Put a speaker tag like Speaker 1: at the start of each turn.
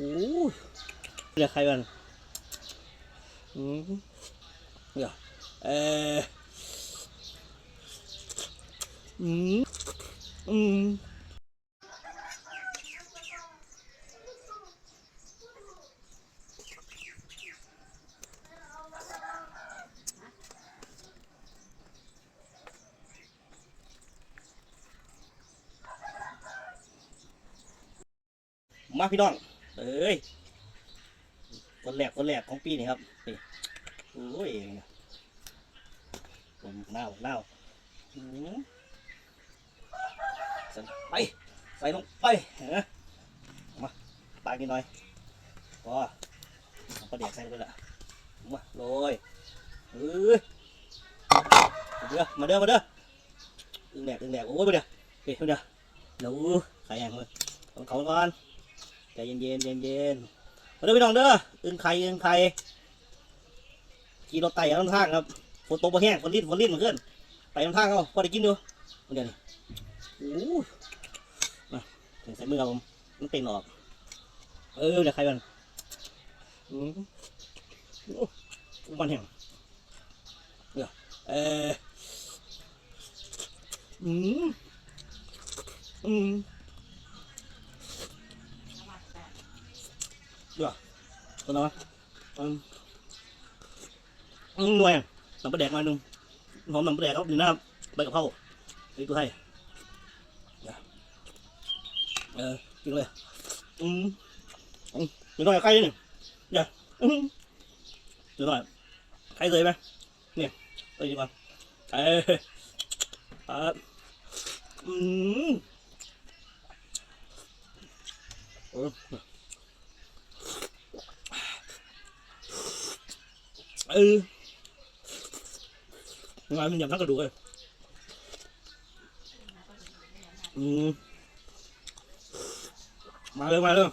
Speaker 1: โอ้ยเรียกใครกันอืมเดี๋ยวเอออืมอืมมาพี่น้อง เอ้ยคนแรกคนแรกของปีนี่ครับนี่โอ้ยผมเน่าเน่าอืมใส่ไป ใส่ลงไปเห็นไหมาปาดนิดหน่อยพอเอาประเดี๋ยวใส่ลงไปละมาโรยเอ้ยมาเด้อมาเด้อมาเด้ออึ้งแดกอึ้งแดกโอ้ยมาเด้อเฮ้ยมาเด้อเดี๋ยวขายแห้งเลยเอาเขาก่อน ใจเย็นเย็นเย็นเย็นมาเด้อพี่น้องเด้ออึ้งไข่อึ้งไข่ขี่รถไต่เอาทางครับฝนตกมาแห้งฝนลิ้นฝนลิ้นเหมือนกันไต่เอาทางเอาพอได้กินดูเดี๋ยวนี้โอ้ยมาถึงใส่มือครับผมมันเต็นออก เออเดี๋ยวใครมันอืมโอ้มันแห้งเดี๋ยวเอออืมอืม ตัวน้อยอืมอืมหน่วยน้ำปลาแดกมาหนึ่งหอมน้ำปลาแดกครับอยู่นะครับใบกะเพราไอ้ตัวไทยเออกินเลยอืมอืมเดี๋ยวหน่อยใครนี่เดี๋ยวอืมเดี๋ยวหน่อยใครเลยไหมเนี่ยไปดีกว่าเออครับอืมเออ เออมามันยำทั้งกระดูกเลยอืมมาเลยมาเลย